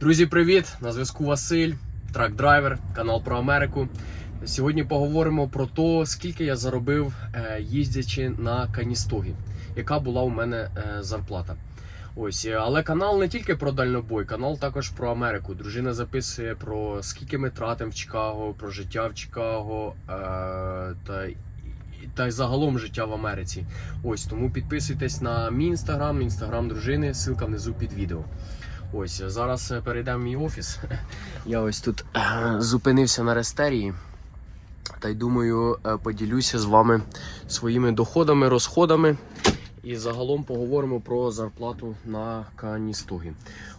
Друзі, привіт! На зв'язку Василь, трак-драйвер, канал про Америку. Сьогодні поговоримо про те, скільки я заробив е, їздячи на Каністогі, яка була у мене е, зарплата. Ось, е, але канал не тільки про дальнобой, канал також про Америку. Дружина записує про скільки ми тратимо в Чикаго, про життя в Чикаго та, та й загалом життя в Америці. Ось тому підписуйтесь на мій інстаграм, інстаграм дружини, ссылка внизу під відео. Ось зараз е, перейдемо в мій офіс. Я ось тут е, зупинився на рестерії. Та й думаю, е, поділюся з вами своїми доходами, розходами. І загалом поговоримо про зарплату на Каністогі.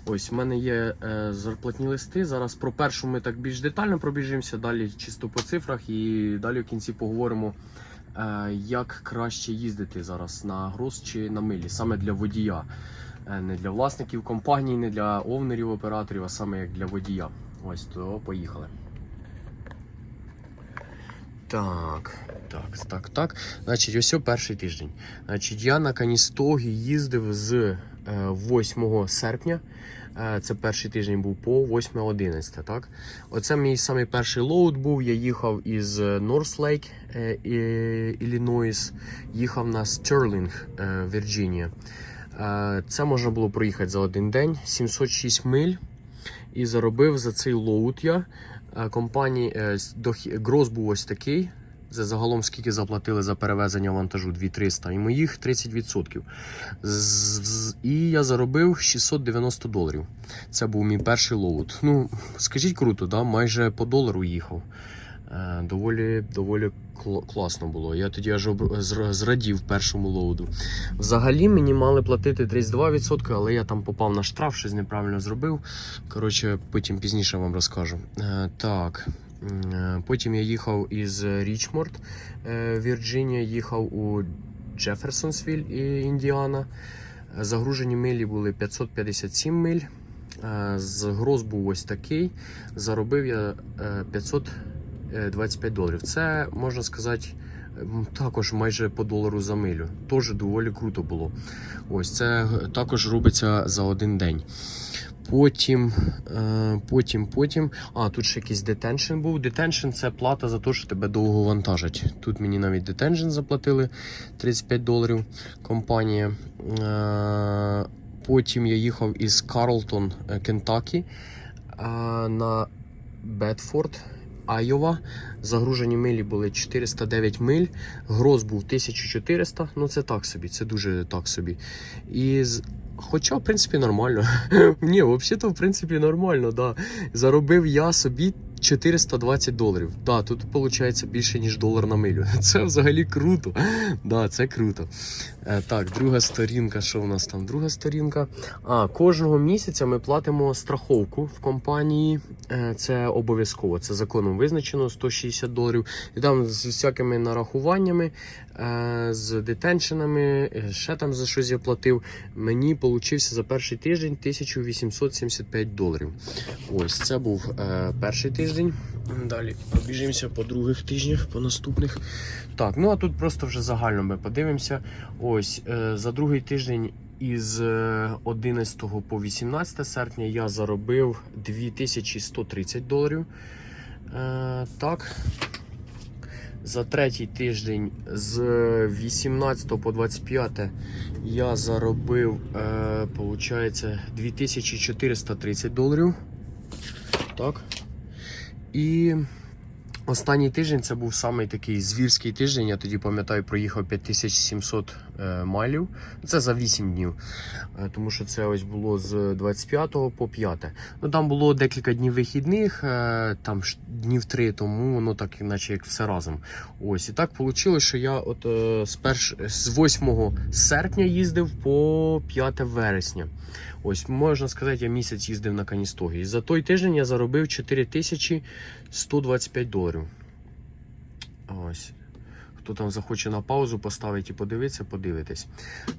Ось в мене є е, зарплатні листи. Зараз про першу ми так більш детально пробіжимося, далі чисто по цифрах, і далі в кінці поговоримо, е, як краще їздити зараз на гроз чи на милі, саме для водія. Е, Не для власників компаній, не для овнерів, операторів, а саме як для водія. Ось то поїхали. Так, так, так, так. Значить, ось перший тиждень. Значить, я на Каністогі їздив з е, 8 серпня. Е, Це перший тиждень був по 8.11. Так? Оце мій самий перший лоуд був. Я їхав із Норслейк, Іллінойс, їхав на Стерлінг, е, Вірджинія. Е, Це можна було проїхати за один день, 706 миль. І заробив за цей лоуд я е, компанії е, Гроз був ось такий. За загалом скільки заплатили за перевезення вантажу 2300 і моїх 30%. З- І я заробив 690 доларів. Це був мій перший лоуд. Ну, скажіть круто, да? майже по долару їхав. Е, доволі доволі класно було. Я тоді аж зрадів першому лоуду. Взагалі мені мали платити 32%, але я там попав на штраф, щось неправильно зробив. Коротше, потім пізніше вам розкажу. Е, так. Е, потім я їхав із Річморд, Вірджинія, їхав у Джеферсонсвіль і Індіана. Загружені милі були 557 миль. Згроз був ось такий. Заробив я 500. Е, 25 доларів. Це можна сказати. Також майже по долару за милю. Теж доволі круто було. Ось це також робиться за один день. Потім, е, потім, потім. А, тут ще якийсь детеншн був. Детеншн це плата за те, що тебе довго вантажать. Тут мені навіть детеншн заплатили 35 доларів компанія. Е, потім я їхав із Карлтон, Кентакі на Бетфорд. Айова. Загружені милі були 409 миль. Гроз був 1400. Ну це так собі, це дуже так собі. І. Хоча, в принципі, нормально. Ні, взагалі-то, в принципі, нормально, да. Заробив я собі 420 доларів. Да, тут виходить більше, ніж долар на милю. Це взагалі круто. Да, це круто. Е, так, друга сторінка. Що у нас там? Друга сторінка. А, кожного місяця ми платимо страховку в компанії. Е, Це обов'язково. Це законом визначено 160 доларів. І там з всякими нарахуваннями, з детеншенами, е, ще там за щось я платив. Мені получився за перший тиждень 1875 доларів. Ось це був е, перший тиждень. Далі пробіжимося по других тижнях, по наступних. Так, ну а тут просто вже загально ми подивимося. Ось е, за другий тиждень із е, 11 по 18 серпня я заробив 2130 доларів. Е, так. За третій тиждень з 18 по 25 я заробив, е, получається, 2430 доларів. Так. І останній тиждень це був самий такий звірський тиждень. Я тоді пам'ятаю, проїхав 5700 е, майлів. Це за 8 днів. Е, тому що це ось було з 25 по 5. Ну там було декілька днів вихідних, е, там днів 3, тому воно так, наче як все разом. Ось і так вийшло, що я от з перш з 8 серпня їздив по 5 вересня. Ось можна сказати, я місяць їздив на Каністогі. І за той тиждень я заробив 4125 доларів. Ось. Хто там захоче на паузу поставити і подивитися, подивитись.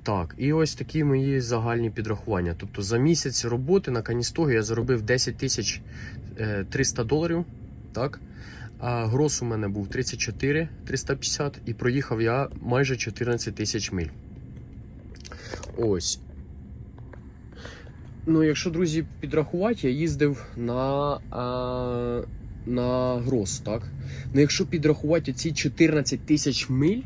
Так, і ось такі мої загальні підрахування. Тобто за місяць роботи на Каністогі я заробив 10 тисяч е, 300 доларів. Так? А грос у мене був 34 350 і проїхав я майже 14 тисяч миль. Ось. Ну, якщо друзі підрахувати, я їздив на, а, на Грос, так? Ну, якщо підрахувати ці 14 тисяч миль,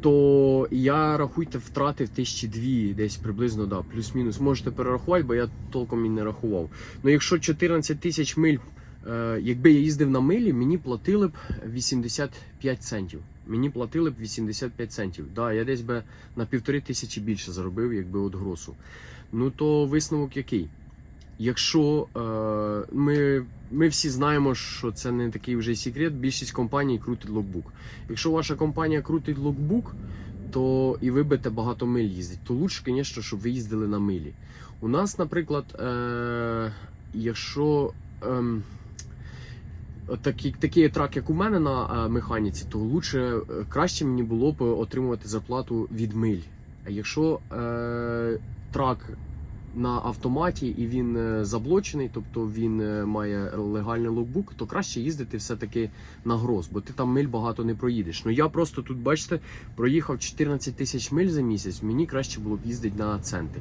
то я рахуйте втратив тисячі дві, десь приблизно, да, плюс-мінус. Можете перерахувати, бо я толком і не рахував. Ну, якщо 14 тисяч миль, е, якби я їздив на милі, мені платили б 85 центів. Мені платили б 85 центів. Да, я десь би на півтори тисячі більше заробив, якби от гросу. Ну то висновок який? Якщо е, ми, ми всі знаємо, що це не такий вже секрет, більшість компаній крутить локбук. Якщо ваша компанія крутить локбук, то і ви будете багато миль їздити, то лучше, звісно, щоб ви їздили на милі. У нас, наприклад, е, якщо ем, такий, такий трак, як у мене на е, механіці, то лучше, е, краще мені було б отримувати зарплату від миль. А якщо е, трак на автоматі і він е, заблочений, тобто він е, має легальний локбук, то краще їздити все-таки на гроз, бо ти там миль багато не проїдеш. Ну я просто тут, бачите, проїхав 14 тисяч миль за місяць, мені краще було б їздити на центи.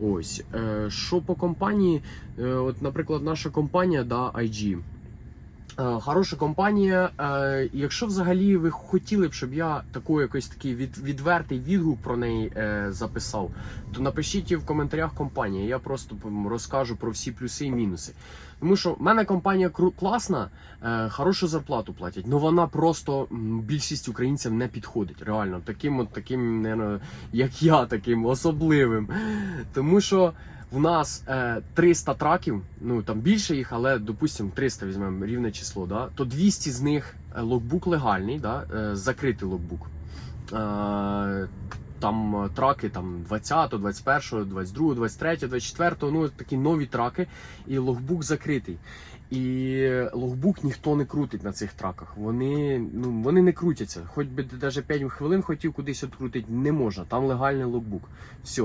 Ось Е, що по компанії, от, наприклад, наша компанія да, IG. Е, Хороша компанія. Е, Якщо взагалі ви хотіли б, щоб я такий якийсь такий від, відвертий відгук про неї е, записав, то напишіть в коментарях компанії. Я просто розкажу про всі плюси і мінуси. Тому що в мене компанія класна, хорошу зарплату платять, але вона просто більшість українців не підходить. Реально, таким, от таким, як я, таким особливим. Тому що. В нас е, 300 траків, ну там більше їх, але допустимо 300 візьмемо рівне число, да, то 200 з них е, локбук легальний, да, е, закритий локбук. Е, там е, траки там 20, 21, 22, 23, 24, ну такі нові траки, і логбук закритий. І логбук ніхто не крутить на цих траках. Вони ну вони не крутяться. Хоч би навіть 5 хвилин хотів кудись відкрутити, не можна. Там легальний логбук. Все.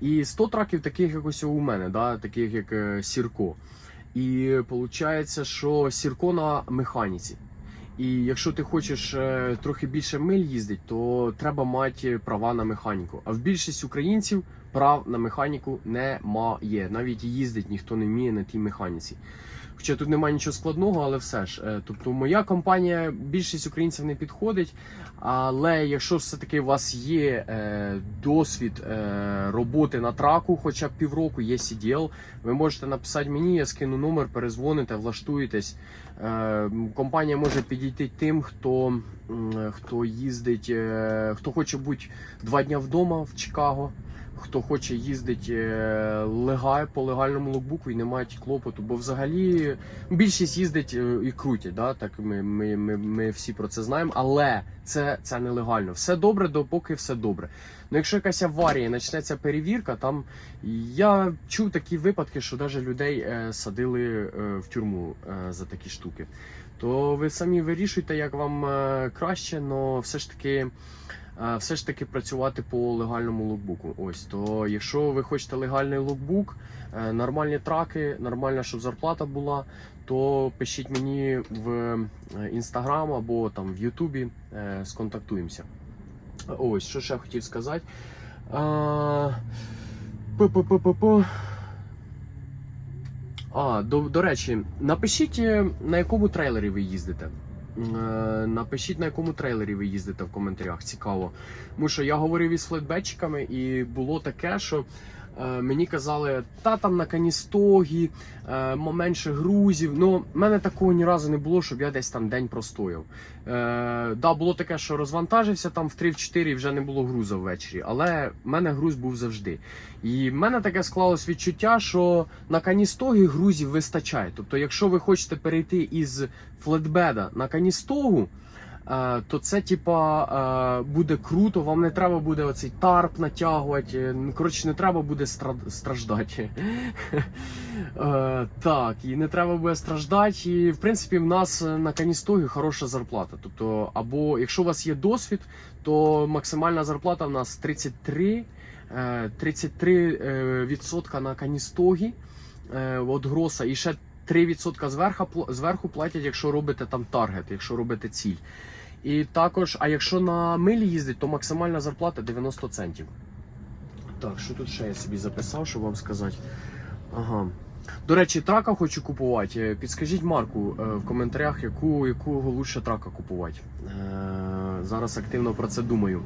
І 100 траків таких як ось у мене, да, таких як е, Сірко. І виходить, що Сірко на механіці. І якщо ти хочеш е, трохи більше миль їздити, то треба мати права на механіку. А в більшість українців прав на механіку немає. Навіть їздить ніхто не вміє на тій механіці. Хоча тут немає нічого складного, але все ж. Е, Тобто, моя компанія більшість українців не підходить. Але якщо все-таки у вас є е, досвід е, роботи на траку, хоча б півроку, є CDL, ви можете написати мені, я скину номер, перезвоните, влаштуєтесь. Компанія може підійти тим, хто, хто їздить, хто хоче бути два дня вдома в Чикаго. Хто хоче їздити е, легай по легальному локбуку і не мають клопоту, бо взагалі більшість їздить е, і крутять, да? так ми, ми, ми, ми всі про це знаємо, але це, це нелегально. Все добре, допоки все добре. Ну якщо якась аварія, почнеться перевірка, там я чув такі випадки, що навіть людей е, садили в тюрму за такі штуки. То ви самі вирішуйте, як вам краще, але все ж таки. Е, Все ж таки працювати по легальному локбуку. Ось то, якщо ви хочете легальний локбук, е, нормальні траки, нормальна, щоб зарплата була, то пишіть мені в інстаграм або там в Ютубі, е, сконтактуємося. Ось, що ще хотів сказати. А, пу-пу-пу-пу-пу. А, до, до речі, напишіть, е, на якому трейлері ви їздите. Е, Напишіть, на якому трейлері ви їздите в коментарях. Цікаво. Тому що я говорив із флетбетчиками, і було таке, що мені казали, та там на каністогі, е, менше грузів. Ну, в мене такого ні разу не було, щоб я десь там день простояв. Е, да, було таке, що розвантажився там в 3-4 і вже не було груза ввечері. Але в мене груз був завжди. І в мене таке склалось відчуття, що на каністогі грузів вистачає. Тобто, якщо ви хочете перейти із флетбеда на каністогу, е, то це типа е, буде круто. Вам не треба буде оцей тарп натягувати. е, ну, Коротше, не треба буде стра- страждати. Е, Так, і не треба буде страждати. І в принципі, в нас е, на каністогі хороша зарплата. Тобто, або якщо у вас є досвід, то максимальна зарплата в нас 33. е, 33 е, відсотка на каністогі е, от гроса, і ще 3% зверху, зверху платять, якщо робите там таргет, якщо робите ціль. І також, а якщо на милі їздить, то максимальна зарплата 90 центів. Так, що тут ще я собі записав, щоб вам сказати. Ага. До речі, трака хочу купувати. Е, Підскажіть Марку е, в коментарях, яку, якого лучше трака купувати. Е, Зараз активно про це думаю.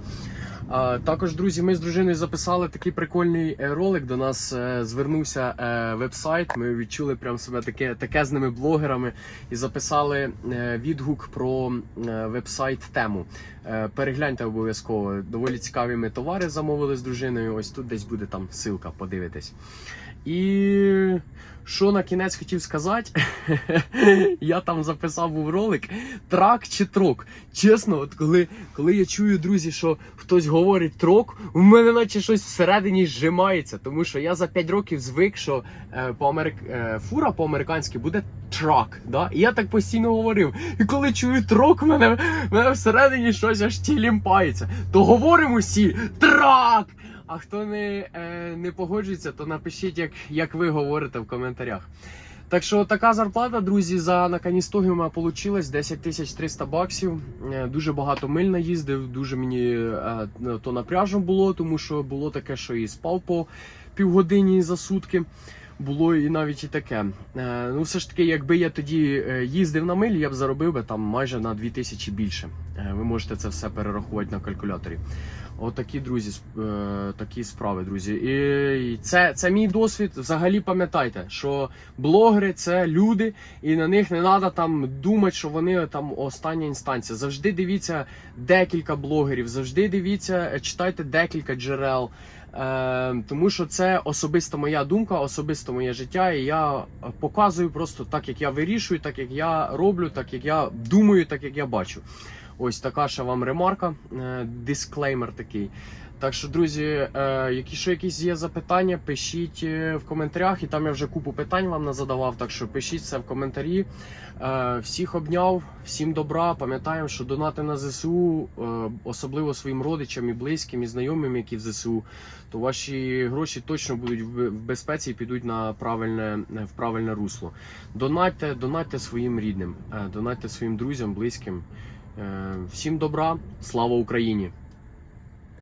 Також, друзі, ми з дружиною записали такий прикольний е, ролик. До нас е, звернувся е, веб-сайт. Ми відчули прям себе таке, такезними блогерами і записали відгук про веб-сайт тему. Перегляньте обов'язково. Доволі цікаві ми товари замовили з дружиною. Ось тут десь буде там ссылка, подивитесь. І що на кінець хотів сказати, я там записав був ролик трак чи трок. Чесно, от коли, коли я чую, друзі, що хтось говорить трок, у мене наче щось всередині зжимається, тому що я за 5 років звик, що е, по америк... е, фура по-американськи буде трак. Да? І я так постійно говорив. І коли чую трок, мене, мене всередині щось аж тілімпається. То говоримо всі трак! А хто не, е, не погоджується, то напишіть, як, як ви говорите в коментарях. Так що така зарплата, друзі, за наканістогіума получилась 10 тисяч 300 баксів. Е, Дуже багато миль наїздив, дуже мені е, то напряжно було, тому що було таке, що і спав по півгодині за сутки. Було і навіть і таке. Е, ну, все ж таки, якби я тоді їздив на милі, я б заробив би там майже на 2000 більше. Ви можете це все перерахувати на калькуляторі. Отакі, друзі, е, такі справи, друзі. І це, це мій досвід. Взагалі пам'ятайте, що блогери це люди, і на них не треба там думати, що вони там остання інстанція. Завжди дивіться декілька блогерів, завжди дивіться, е, читайте декілька джерел. Е, тому що це особиста моя думка, особисто моє життя, і я показую просто так, як я вирішую, так як я роблю, так як я думаю, так як я бачу. Ось така ще вам ремарка, е, дисклеймер такий. Так що, друзі, е, якщо якісь є запитання, пишіть е, в коментарях, і там я вже купу питань вам назадавав. Так що пишіть це в коментарі. Всіх обняв, всім добра. Пам'ятаємо, що донати на ЗСУ, особливо своїм родичам і близьким і знайомим, які в ЗСУ, то ваші гроші точно будуть в безпеці і підуть на правильне в правильне русло. Донатьте, донатьте своїм рідним, е, донатьте своїм друзям, близьким. Е, Всім добра, слава Україні!